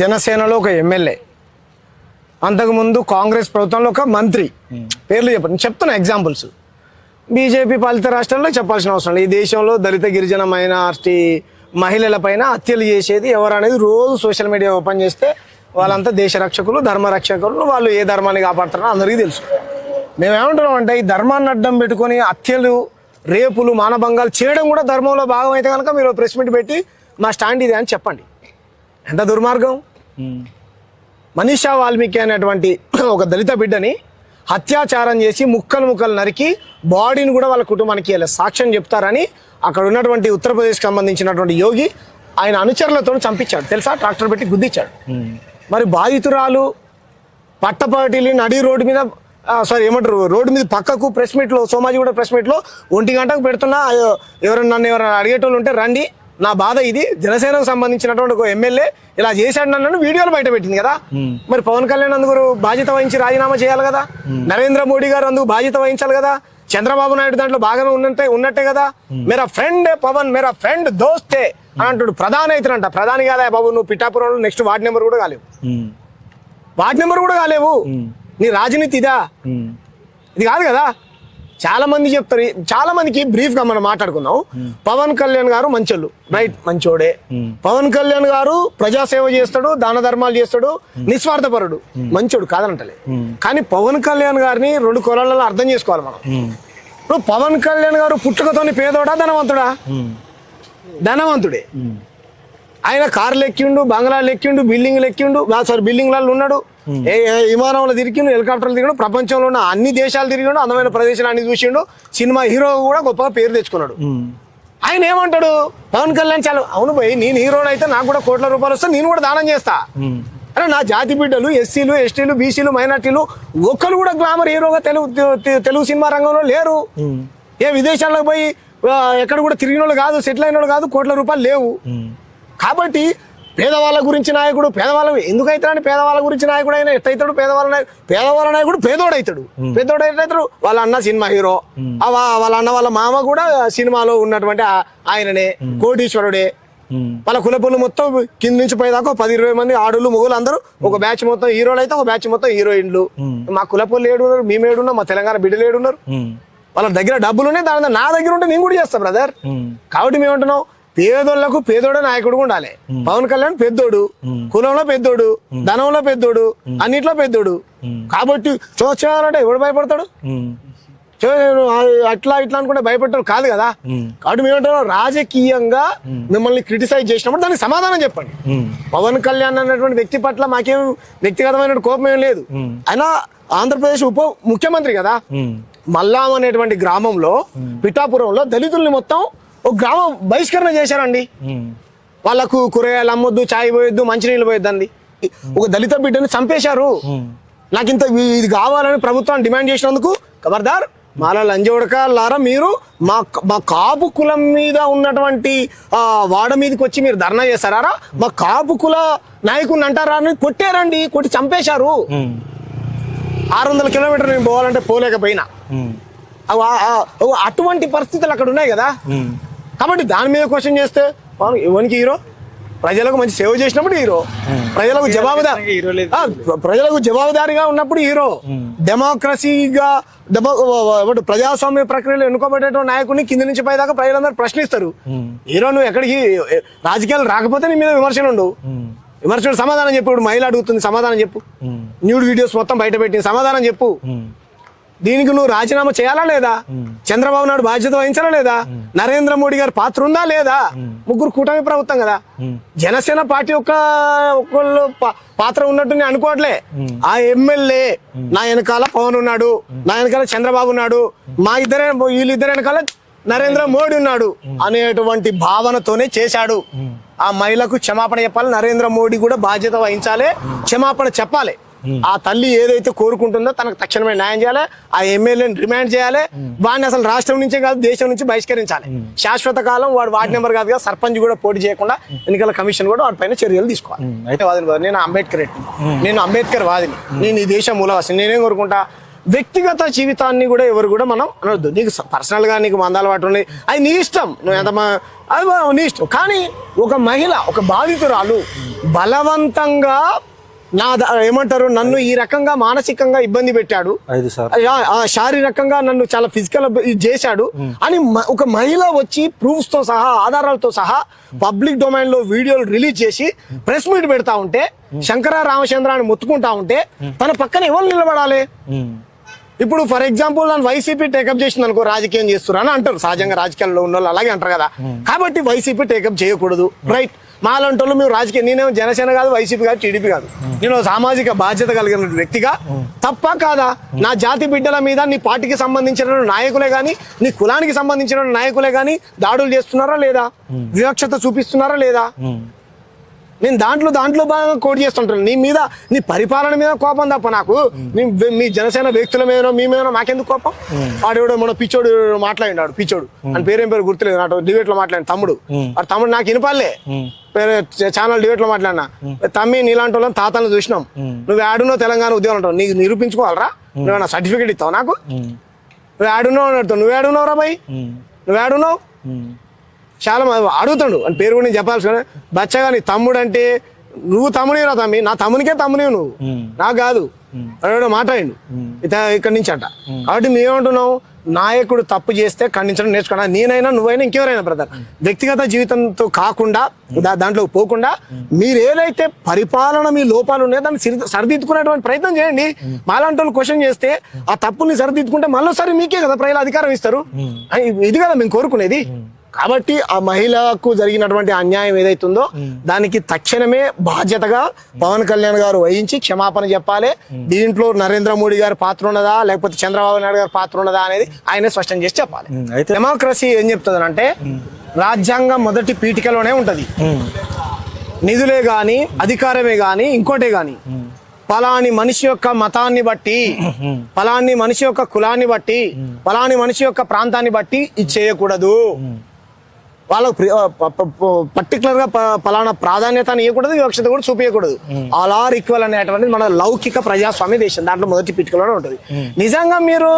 జనసేనలో ఒక ఎమ్మెల్యే. అంతకుముందు కాంగ్రెస్ ప్రభుత్వంలో ఒక మంత్రి. పేర్లు చెప్పండి చెప్తున్న చెప్తున్నా ఎగ్జాంపుల్స్ బీజేపీ పాలిత రాష్ట్రాల్లో చెప్పాల్సిన అవసరం లేదు. ఈ దేశంలో దళిత గిరిజన మైనార్టీ మహిళల పైన హత్యలు చేసేది ఎవరు అనేది రోజు సోషల్ మీడియా ఓపెన్ చేస్తే వాళ్ళంతా దేశ రక్షకులు ధర్మ రక్షకులు వాళ్ళు ఏ ధర్మాన్ని కాపాడుతారో అందరికీ తెలుసు. మేమేమంటున్నాం అంటే ఈ ధర్మాన్ని అడ్డం పెట్టుకొని హత్యలు రేపులు మానభంగాలు చేయడం కూడా ధర్మంలో భాగం అయితే కనుక మీరు ప్రెస్ మీట్ పెట్టి మా స్టాండ్ ఇది అని చెప్పండి. ఎంత దుర్మార్గం? మనీషా వాల్మీకి అనేటువంటి ఒక దళిత బిడ్డని హత్యాచారం చేసి ముక్కలు ముక్కలు నరికి బాడీని కూడా వాళ్ళ కుటుంబానికి ఇలా సాక్ష్యం చెప్తారని అక్కడ ఉన్నటువంటి ఉత్తరప్రదేశ్కి సంబంధించినటువంటి యోగి ఆయన అనుచరులతో చంపించాడు. తెలుసా? ట్రాక్టర్ పెట్టి గుద్దిచ్చాడు మరి బాధితురాలు పట్టపాటిలి నడి రోడ్డు మీద సారీ ఏమంటారు? రోడ్డు మీద పక్కకు ప్రెస్ మీట్లో సోమాజీ కూడా ప్రెస్ మీట్లో ఒంటి గంటకు పెడుతున్నా. ఎవరైనా నన్ను ఎవరైనా అడిగేటోళ్ళు ఉంటే రండి. నా బాధ ఇది. జనసేనకు సంబంధించినటువంటి ఒక ఎమ్మెల్యే ఇలా చేశాడు నన్ను వీడియోలు బయట పెట్టింది కదా. మరి పవన్ కళ్యాణ్ అందుకు బాధ్యత వహించి రాజీనామా చేయాలి కదా. నరేంద్ర మోడీ గారు అందుకు బాధ్యత వహించాలి కదా. చంద్రబాబు నాయుడు దాంట్లో భాగమే ఉన్నట్టే ఉన్నట్టే కదా. మేరా ఫ్రెండ్ పవన్ మేరా ఫ్రెండ్ దోస్తే అని అంటాడు ప్రధాని అవుతారంట ప్రధాని కాదా బాబు నువ్వు పిఠాపురంలో నెక్స్ట్ వార్డ్ నెంబర్ కూడా కాలేవు. వార్డ్ నెంబర్ కూడా కాలేవు. నీ రాజనీతి ఇదా? ఇది కాదు కదా. చాలా మంది చెప్తారు. చాలా మందికి బ్రీఫ్గా మనం మాట్లాడుకుందాం. పవన్ కళ్యాణ్ గారు మంచోళ్ళు. రైట్ మంచోడే. పవన్ కళ్యాణ్ గారు ప్రజాసేవ చేస్తాడు దాన ధర్మాలు చేస్తాడు నిస్వార్థపరుడు. మంచోడు కాదనంటలే కానీ పవన్ కళ్యాణ్ గారిని రెండు కొలాలలో అర్థం చేసుకోవాలి మనం. ఇప్పుడు పవన్ కళ్యాణ్ గారు పుట్టుకతోని పేదోడా ధనవంతుడా? ధనవంతుడే. ఆయన కార్లు ఎక్కిండు బంగ్లాలు ఎక్కిండు బిల్డింగ్లు ఎక్కిండు సారీ బిల్డింగ్లలో ఉన్నాడు. ఏ విమానంలో తిరిగిండు హెలికాప్టర్లు తిరిగిండు ప్రపంచంలో ఉన్న అన్ని దేశాలు తిరిగిండు అందమైన ప్రదేశాలు అన్ని చూసిండు సినిమా హీరో కూడా గొప్పగా పేరు తెచ్చుకున్నాడు. ఆయన ఏమంటాడు? పవన్ కళ్యాణ్ చాలా అవును పోయి నేను హీరోని అయితే నాకు కూడా కోట్ల రూపాయలు వస్తే నేను కూడా దానం చేస్తా. అరే నా జాతి బిడ్డలు ఎస్సీలు ఎస్టీలు బీసీలు మైనార్టీలు ఒక్కరు కూడా గ్లామర్ హీరోగా తెలుగు తెలుగు సినిమా రంగంలో లేరు. ఏ విదేశాలకు పోయి ఎక్కడ కూడా తిరిగిన వాళ్ళు కాదు సెటిల్ అయిన వాళ్ళు కాదు కోట్ల రూపాయలు లేవు. కాబట్టి పేదవాళ్ళ గురించి నాయకుడు పేదవాళ్ళ ఎందుకు అవుతాడని పేదవాళ్ళ గురించి నాయకుడు అయినా ఎట్టయితాడు? పేదవాళ్ళ నాయ- పేదవాళ్ళ నాయకుడు పేదోడు అవుతాడు పేదోడు ఎట్లయితాడు వాళ్ళ అన్న సినిమా హీరో. వాళ్ళ అన్న వాళ్ళ మామ కూడా సినిమాలో ఉన్నటువంటి ఆయననే కోటీశ్వరుడే. వాళ్ళ కులపులు మొత్తం కింద నుంచి పైదాకా పది ఇరవై మంది ఆడులు మొగులు అందరూ ఒక బ్యాచ్ మొత్తం హీరోలు అయితే ఒక బ్యాచ్ మొత్తం హీరోయిన్లు. మా కులపులు ఏడున్నారు మేము ఏడున్నాం మా తెలంగాణ బిడ్డలు ఏడున్నారు. వాళ్ళ దగ్గర డబ్బులు ఉన్నాయి దాని నా దగ్గర ఉంటే నేను కూడా చేస్తా బ్రదర్ కాబట్టి మేము అంటున్నాం పేదోళ్ళకు పేదోడే నాయకుడు ఉండాలి. పవన్ కళ్యాణ్ పెద్దోడు కులంలో పెద్దోడు ధనంలో పెద్దోడు అన్నిట్లో పెద్దోడు. కాబట్టి చూచాలంటే ఎవడు భయపడతాడు? అట్లా ఇట్లా అనుకుంటే భయపడతాడు కాదు కదా. కాబట్టి మేము అంటున్నాం రాజకీయంగా మిమ్మల్ని క్రిటిసైజ్ చేసినప్పుడు దానికి సమాధానం చెప్పండి. పవన్ కళ్యాణ్ అన్నటువంటి వ్యక్తి పట్ల మాకేం వ్యక్తిగతమైన కోపం ఏం లేదు. ఆయన ఆంధ్రప్రదేశ్ ఉప ముఖ్యమంత్రి కదా. మల్లాం అనేటువంటి గ్రామంలో పిఠాపురంలో దళితుల్ని మొత్తం ఒక గ్రామం బహిష్కరణ చేశారండి. వాళ్ళకు కూరగాయలు అమ్మొద్దు చాయ్ పోయొద్దు మంచినీళ్ళు పోయొద్దండి. ఒక దళిత బిడ్డని చంపేశారు. నాకు ఇంత ఇది కావాలని ప్రభుత్వం డిమాండ్ చేసినందుకు ఖబర్దార్ మాల లంజోడకాలారా మీరు మా మా కాపు కులం మీద ఉన్నటువంటి ఆ, వాడ మీదకి వచ్చి మీరు ధర్నా చేస్తారా మా కాపు కుల నాయకుడిని అంటారా అని కొట్టారండి కొట్టి చంపేశారు. ఆరు వందల కిలోమీటర్లు నేను పోవాలంటే పోలేకపోయినా. అటువంటి పరిస్థితులు అక్కడ ఉన్నాయి కదా. కాబట్టి దాని మీద క్వశ్చన్ చేస్తే పవన్ హీరో ప్రజలకు మంచి సేవ చేసినప్పుడు హీరో ప్రజలకు జవాబుదారి ప్రజలకు జవాబుదారిగా ఉన్నప్పుడు హీరో డెమోక్రసీగా డెమో ఏమంటారు, ప్రజాస్వామ్య ప్రక్రియలో ఎన్నుకోబడేటువంటి నాయకుడిని కింద నుంచి పైదాకా ప్రజలందరూ ప్రశ్నిస్తారు. హీరో నువ్వు ఎక్కడికి రాజకీయాలు రాకపోతే నీ మీద విమర్శలు ఉండవు. విమర్శలు సమాధానం చెప్పు. ఇప్పుడు మహిళ అడుగుతుంది సమాధానం చెప్పు. న్యూడ్ వీడియోస్ మొత్తం బయట సమాధానం చెప్పు. దీనికి నువ్వు రాజీనామా చేయాలా లేదా? చంద్రబాబు నాయుడు బాధ్యత వహించాలా లేదా? నరేంద్ర మోడీ గారి పాత్ర ఉందా లేదా? ముగ్గురు కూటమి ప్రభుత్వం కదా. జనసేన పార్టీ యొక్క ఒకళ్ళు పాత్ర ఉన్నట్టు నేను అనుకోవట్లే ఆ ఎమ్మెల్యే నా వెనకాల పవన్ ఉన్నాడు నా వెనకాల చంద్రబాబు ఉన్నాడు మా ఇద్దరే వీళ్ళిద్దరు వెనకాల నరేంద్ర మోడీ ఉన్నాడు అనేటువంటి భావనతోనే చేశాడు. ఆ మహిళకు క్షమాపణ చెప్పాలి నరేంద్ర మోడీ కూడా బాధ్యత వహించాలి క్షమాపణ చెప్పాలి. ఆ తల్లి ఏదైతే కోరుకుంటుందో తనకు తక్షణమే న్యాయం చేయాలి ఆ ఎమ్మెల్యేని రిమాండ్ చేయాలి. వాడిని అసలు రాష్ట్రం నుంచే కాదు దేశం నుంచి బహిష్కరించాలి. శాశ్వత కాలం వాడు వార్డు నెంబర్ కాదు కదా సర్పంచ్ కూడా పోటీ చేయకుండా ఎన్నికల కమిషన్ కూడా వాడి పైన చర్యలు తీసుకోవాలి. అయితే వాదిని నేను అంబేద్కర్ నేను అంబేద్కర్ వాదిని. నేను ఈ దేశం మూలవాసి నేనేం కోరుకుంటా? వ్యక్తిగత జీవితాన్ని కూడా ఎవరు కూడా మనం అనొద్దు. నీకు పర్సనల్గా నీకు మందాలు వాటి ఉన్నాయి. అది నీ ఇష్టం. నువ్వు ఎంత మా- అది నీ ఇష్టం. కానీ ఒక మహిళ ఒక బాధితురాలు బలవంతంగా నా ఏమంటారు? నన్ను ఈ రకంగా మానసికంగా ఇబ్బంది పెట్టాడు. శారీరకంగా నన్ను చాలా ఫిజికల్ చేశాడు. అని ఒక మహిళ వచ్చి ప్రూఫ్స్తో సహా ఆధారాలతో సహా పబ్లిక్ డొమైన్లో వీడియోలు రిలీజ్ చేసి ప్రెస్ మీట్ పెడతా ఉంటే శంకర రామచంద్రాన్ని మొత్తుకుంటా ఉంటే తన పక్కన ఎవరు నిలబడాలి. ఇప్పుడు ఫర్ ఎగ్జాంపుల్ నన్ను వైసీపీ టేకప్ చేసింది అనుకో రాజకీయం చేస్తున్నా అని అంటారు. సహజంగా రాజకీయాల్లో ఉన్న వాళ్ళు అలాగే అంటారు కదా. కాబట్టి వైసీపీ టేకప్ చేయకూడదు. రైట్ మాలాంటి వాళ్ళు మేము రాజకీయ నేనేమో జనసేన కాదు వైసీపీ కాదు టీడీపీ కాదు. నేను సామాజిక బాధ్యత కలిగిన వ్యక్తిగా తప్ప కాదా? నా జాతి బిడ్డల మీద నీ పార్టీకి సంబంధించిన నాయకులే కానీ నీ కులానికి సంబంధించిన నాయకులే కానీ దాడులు చేస్తున్నారా లేదా? వివక్షత చూపిస్తున్నారా లేదా? నేను దాంట్లో దాంట్లో బాగా కోట్ చేస్తుంటాను. నీ మీద నీ పరిపాలన మీద కోపం తప్ప నాకు. మీ జనసేన వ్యక్తుల మీద మీ మీద నాకెందుకు కోపం? వాడెవడో మన పిచ్చోడు మాట్లాడినాడు పిచ్చోడు. అని పేరేం పేరు గుర్తులేదు నాతో డిబేట్లో మాట్లాడిన తమ్ముడు. వాడు తమ్ముడు నాకు వినపాలే ఛానల్ డిబేట్లో మాట్లాడినా తమ్మి నీలాంటి వాళ్ళని తాతలను చూసినాం. నువ్వు ఆడునో తెలంగాణ ఉద్యోగం అంటావు. నీకు నిరూపించుకోవాలరా? నువ్వు సర్టిఫికేట్ ఇస్తావు నాకు. నువ్వు ఆడున్నావు అని అడుగుతావు. నువ్వు ఆడున్నావు రా ఉమ్. నువ్వు ఆడున్నావు. చాలా అడుగుతాడు. అని పేరు కూడా నేను చెప్పాల్సి కానీ బచ్చగా నీ తమ్ముడు అంటే నువ్వు తమ్మునిరా తమ్మి నా తమ్మునికే తమ్మునివి నువ్వు. నాకు కాదు. అన్నాడు మాట్లాడిండు. ఇత ఇక్కడి నుంచి అంట. కాబట్టి మేమేమంటున్నాం నాయకుడు తప్పు చేస్తే ఖండించడం నేర్చుకున్నా నేనైనా నువ్వైనా ఇంకెవరైనా బ్రదర్? వ్యక్తిగత జీవితంతో కాకుండా దా- దాంట్లోకి పోకుండా మీరు ఏదైతే పరిపాలన మీ లోపాలు ఉన్నాయో దాన్ని సరి- సరిదిద్దుకునేటువంటి ప్రయత్నం చేయండి. మాలాంటి వాళ్ళు క్వశ్చన్ చేస్తే ఆ తప్పుని సరిదిద్దుకుంటే మళ్ళీసారి మీకే కదా ప్రజలు అధికారం ఇస్తారు. ఇది కదా మేము కోరుకునేది. కాబట్టి ఆ మహిళకు జరిగినటువంటి అన్యాయం ఏదైతుందో దానికి తక్షణమే బాధ్యతగా పవన్ కళ్యాణ్ గారు వహించి క్షమాపణ చెప్పాలి. దీంట్లో నరేంద్ర మోడీ గారి పాత్ర ఉన్నదా? లేకపోతే చంద్రబాబు నాయుడు గారి పాత్ర ఉన్నదా అనేది ఆయనే స్పష్టం చేసి చెప్పాలి. డెమోక్రసీ ఏం చెప్తుంది అంటే రాజ్యాంగం మొదటి పీఠికలోనే ఉంటది. నిధులే గాని అధికారమే గాని ఇంకోటే గాని పలాని మనిషి యొక్క మతాన్ని బట్టి పలాని మనిషి యొక్క కులాన్ని బట్టి పలాని మనిషి యొక్క ప్రాంతాన్ని బట్టి ఇది చేయకూడదు. వాళ్ళకు పర్టికులర్గా ప- పలానా ప్రాధాన్యత ఇవ్వకూడదు వివక్షత కూడా చూపించకూడదు ఆల్ ఆర్ ఈక్వల్ అనేటువంటిది మన లౌకిక ప్రజాస్వామ్య దేశం. దాంట్లో మొదటి పిట్టుకలోనే ఉంటుంది. నిజంగా మీరు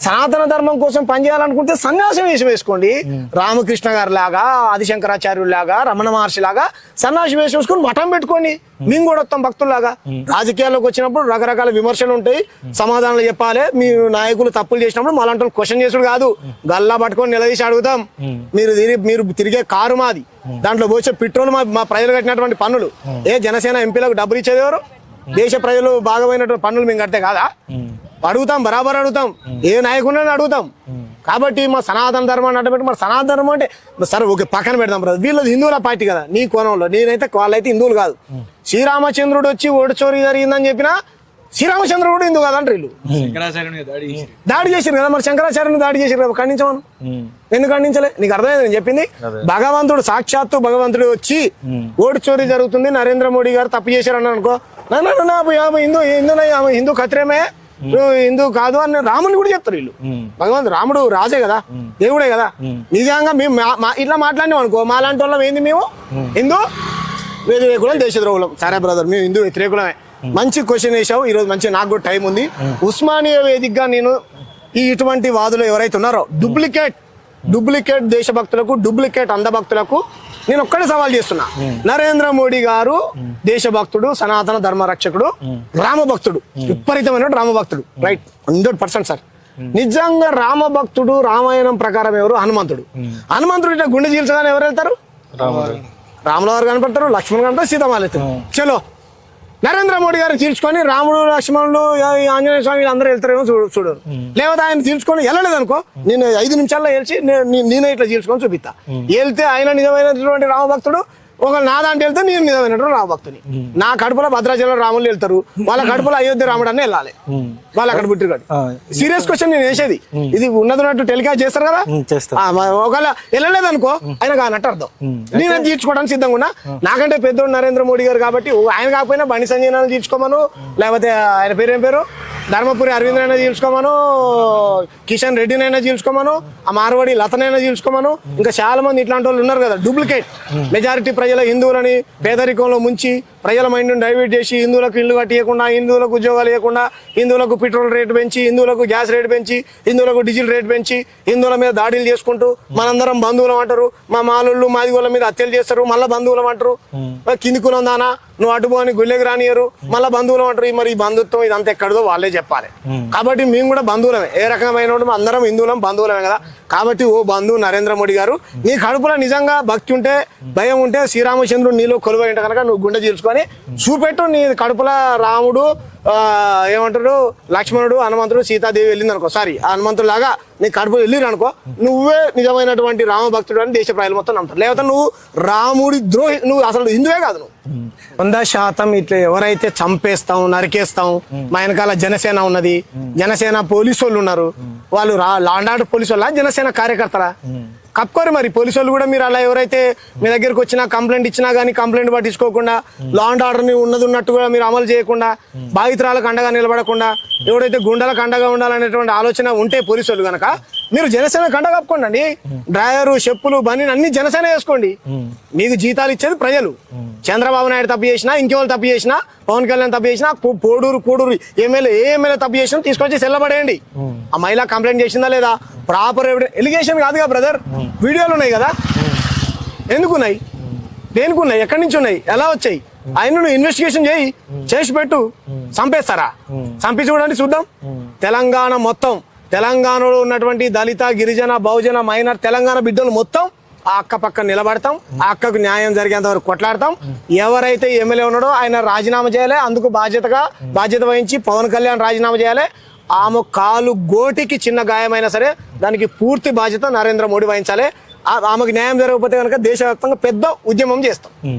సనాతన ధర్మం కోసం పనిచేయాలనుకుంటే సన్యాసం వేసి వేసుకోండి. రామకృష్ణ గారి లాగా ఆదిశంకరాచార్యులు లాగా రమణ మహర్షి లాగా సన్యాసం వేసి వేసుకొని మఠం పెట్టుకోండి. మేము. కూడా వస్తాం భక్తుల్లాగా. రాజకీయాల్లోకి వచ్చినప్పుడు రకరకాల విమర్శలు ఉంటాయి. సమాధానాలు చెప్పాలి. మీ నాయకులు తప్పులు చేసినప్పుడు మాలాంటి వాళ్ళు క్వశ్చన్ చేసుడు కాదు. గల్లా పట్టుకొని నిలదీసి అడుగుతాం. మీరు తిరిగి మీరు తిరిగే కారు మాది. దాంట్లో పోసే పెట్రోల్ మా మా ప్రజలు కట్టినటువంటి పన్నులు. ఏ జనసేన ఎంపీలకు డబ్బులు ఇచ్చేది ఎవరు? దేశ ప్రజలు భాగమైనటువంటి పన్నులు మేము కడితే కాదా? అడుగుతాం బరాబర్ అడుగుతాం. ఏ నాయకుడిని అడుగుతాం. కాబట్టి మా సనాతన ధర్మాన్ని అడ్డపెట్టి మరి సనాతన ధర్మం అంటే సరే ఓకే పక్కన పెడదాం బ్రదర్. వీళ్ళది హిందువుల పార్టీ కదా నీ కోణంలో. నేనైతే వాళ్ళైతే హిందువులు కాదు. శ్రీరామచంద్రుడు వచ్చి ఓడిచోరీ జరిగిందని చెప్పినా శ్రీరామచంద్రుడు కూడా హిందూ కాదంటారు వీళ్ళు. దాడి చేసి దాడి చేశారు కదా మరి శంకరాచార్యని దాడి చేశారు కదా ఖండించమను. ఎందుకు ఖండించలే? నీకు అర్థమైంది నేను చెప్పింది? భగవంతుడు సాక్షాత్తు భగవంతుడు వచ్చి ఓటు చోరీ జరుగుతుంది. నరేంద్ర మోడీ గారు తప్పు చేశారు అన్నాడు అనుకో నా నా, నా, నా, ఆమె హిందూ హిందూ ఆమె హిందూ ఖత్రేమే. నువ్వు హిందూ కాదు అని రాముని కూడా చెప్తారు వీళ్ళు. భగవంతుడు రాముడు రాజే కదా దేవుడే కదా. నిజంగా మేము ఇట్లా మాట్లాడినాం అనుకో మా లాంటి వాళ్ళం ఏంది మేము? హిందూ వ్యతిరేకులం దేశద్రోహులం. సరే బ్రదర్ మేము హిందూ వ్యతిరేకులమే. మంచి క్వశ్చన్ వేసావు ఈరోజు మంచి నాకు కూడా టైం ఉంది. ఉస్మానియా వేదికగా నేను ఈ ఇటువంటి వాదులు ఎవరైతే ఉన్నారో డూప్లికేట్ డూప్లికేట్ దేశభక్తులకు డూప్లికేట్ అంధభక్తులకు నేను ఒక్కడే సవాల్ చేస్తున్నా. నరేంద్ర మోడీ గారు దేశభక్తుడు సనాతన ధర్మ రక్షకుడు రామభక్తుడు విపరీతమైన రామభక్తుడు. Right hundred percent sir. నిజంగా రామభక్తుడు రామాయణం ప్రకారం ఎవరు? హనుమంతుడు. హనుమంతుడు ఇట్లా గుండె చీల్చగానే ఎవరు వెళ్తారు? రాముడు. రాముల వారు కనపడతారు లక్ష్మణ్ కనపడతారు వెళ్తారు. చలో నరేంద్ర మోడీ గారు చీల్చుకొని రాముడు లక్ష్మణులు ఈ ఆంజనేయ స్వామి వీళ్ళందరూ వెళ్తారేమో చూడు చూడు. లేకపోతే ఆయన చీల్చుకొని వెళ్ళలేదు అనుకో నేను ఐదు నిమిషాల్లో గెలిచి నేనే ఇట్లా చీల్చుకొని చూపిస్తా. వెళ్తే ఆయన నిజమైనటువంటి రామభక్తుడు ఒక నా దాంట్లో వెళ్తే నేను నిజమైనటువంటి రామభక్తుని నా కడుపులో భద్రాచలం రాములు వెళ్తారు. వాళ్ళ కడుపులో అయోధ్య రాముడు అని వెళ్ళాలి వాళ్ళు అక్కడ పుట్టిరు ఆ, సీరియస్ క్వశ్చన్ నేను వేసేది ఇది ఉన్నది ఉన్నట్టు టెలికాస్ట్ చేస్తారు. కదా ఒకవేళ వెళ్ళలేదు అనుకో ఆయన కానట్టు అర్థం. నేను తీర్చుకోవడానికి సిద్ధంగా ఉన్నా. నాకంటే పెద్దోడు నరేంద్ర మోడీ గారు కాబట్టి ఆయన కాకపోయినా బండి సంజయనాలు తీర్చుకోమను. లేకపోతే ఆయన పేరు ఏం పేరు? ధర్మపురి అరవింద్ అయినా తీర్చుకోమను కిషన్ రెడ్డినైనా తీర్చుకోమను ఆ మార్వాడి లతనైనా తీర్చుకోమను ఇంకా చాలా మంది ఇట్లాంటి వాళ్ళు ఉన్నారు కదా డూప్లికేట్. మెజారిటీ ప్రజల హిందువులని పేదరికంలో ముంచి ప్రజల మైండ్ని డైవర్ట్ చేసి హిందువులకు ఇల్లు కట్టియకుండా హిందువులకు ఉద్యోగాలు ఇవ్వకుండా హిందువులకు పెట్రోల్ రేటు పెంచి హిందువులకు గ్యాస్ రేటు పెంచి హిందువులకు డీజిల్ రేటు పెంచి హిందువుల మీద దాడులు చేసుకుంటూ మనందరం బంధువులం అంటారు. మా మాలోళ్ళు మాది వాళ్ళ మీద హత్యలు చేస్తారు. మళ్ళీ బంధువులం అంటారు. కింది కులం దానా? నువ్వు అటు పోని గుళ్ళెకి రానియరు. మళ్ళీ బంధువులం అంటారు. మరి ఈ బంధుత్వం ఇదంతా ఎక్కడదో వాళ్ళే చెప్పాలి. కాబట్టి మేము కూడా బంధువులమే. ఏ రకమైన అందరం హిందువులం బంధువులమే కదా. కాబట్టి ఓ బంధువు నరేంద్ర మోడీ గారు నీ కడుపులో నిజంగా భక్తి ఉంటే భయం ఉంటే శ్రీరామచంద్రుడు నీలో కొలువై ఉంటే కనుక నువ్వు గుండె చీల్చుకొని చూపెట్టు నీ కడుపులో రాముడు ఏమంటాడు ఏమంటారు లక్ష్మణుడు హనుమంతుడు సీతాదేవి వెళ్ళింది అనుకో. సారీ హనుమంతుడు లాగా నీ కడుపు వెళ్ళిరు అనుకో నువ్వే నిజమైనటువంటి రామభక్తుడు అని దేశ ప్రజలు మొత్తం నమ్ముతారు. లేకపోతే నువ్వు రాముడి ద్రోహి నువ్వు అసలు హిందువే కాదు నువ్వు. వంద శాతం ఇట్లా ఎవరైతే చంపేస్తాం నరికేస్తాం మా వెనకాల జనసేన ఉన్నది జనసేన పోలీసు వాళ్ళు ఉన్నారు వాళ్ళు రా లాండాడు పోలీసు వాళ్ళ జనసేన కార్యకర్తలా? కప్పుకోరు మరి. పోలీసు వాళ్ళు కూడా మీరు అలా ఎవరైతే మీ దగ్గరికి వచ్చినా కంప్లైంట్ ఇచ్చినా కానీ కంప్లైంట్ పట్టించుకోకుండా లా అండ్ ఆర్డర్ని ఉన్నది ఉన్నట్టు కూడా మీరు అమలు చేయకుండా బాధితురాలకు అండగా నిలబడకుండా ఎవడైతే గుండెలకు అండగా ఉండాలనేటువంటి ఆలోచన ఉంటే పోలీసు వాళ్ళు కనుక మీరు జనసేన కండ కప్పుకోండి డ్రైవరు చెప్పులు బని అన్ని జనసేన వేసుకోండి. మీకు జీతాలు ఇచ్చేది ప్రజలు. చంద్రబాబు నాయుడు తప్పు చేసినా ఇంకెవరు తప్పు చేసినా పవన్ కళ్యాణ్ తప్పు చేసినా పోడూరు కూడూరు ఎమ్మెల్యే ఏ ఎమ్మెల్యే తప్పు చేసినా తీసుకొచ్చి సెల్లబడేయండి. ఆ మహిళ కంప్లైంట్ చేసిందా లేదా? ప్రాపర్ ఎలిగేషన్ కాదుగా బ్రదర్? వీడియోలు ఉన్నాయి కదా? ఎందుకు ఉన్నాయి దేనికి ఉన్నాయి ఎక్కడి నుంచి ఉన్నాయి? ఎలా వచ్చాయి? ఆయన నువ్వు ఇన్వెస్టిగేషన్ చేయి. చేసి పెట్టు. చంపేస్తారా? చంపి చూడండి చూద్దాం. తెలంగాణ మొత్తం. తెలంగాణలో ఉన్నటువంటి దళిత గిరిజన బహుజన మైనర్ తెలంగాణ బిడ్డలు మొత్తం ఆ అక్క పక్కన నిలబడతాం. ఆ అక్కకు న్యాయం జరిగేంత వరకు కొట్లాడతాం. ఎవరైతే ఎమ్మెల్యే ఉన్నాడో ఆయన రాజీనామా చేయాలి. అందుకు బాధ్యతగా బాధ్యత వహించి పవన్ కళ్యాణ్ రాజీనామా చేయాలి. ఆమె కాలు గోటికి చిన్న గాయమైనా సరే దానికి పూర్తి బాధ్యత నరేంద్ర మోడీ వహించాలి. ఆ- ఆమెకు న్యాయం జరగకపోతే కనుక దేశవ్యాప్తంగా పెద్ద ఉద్యమం చేస్తాం.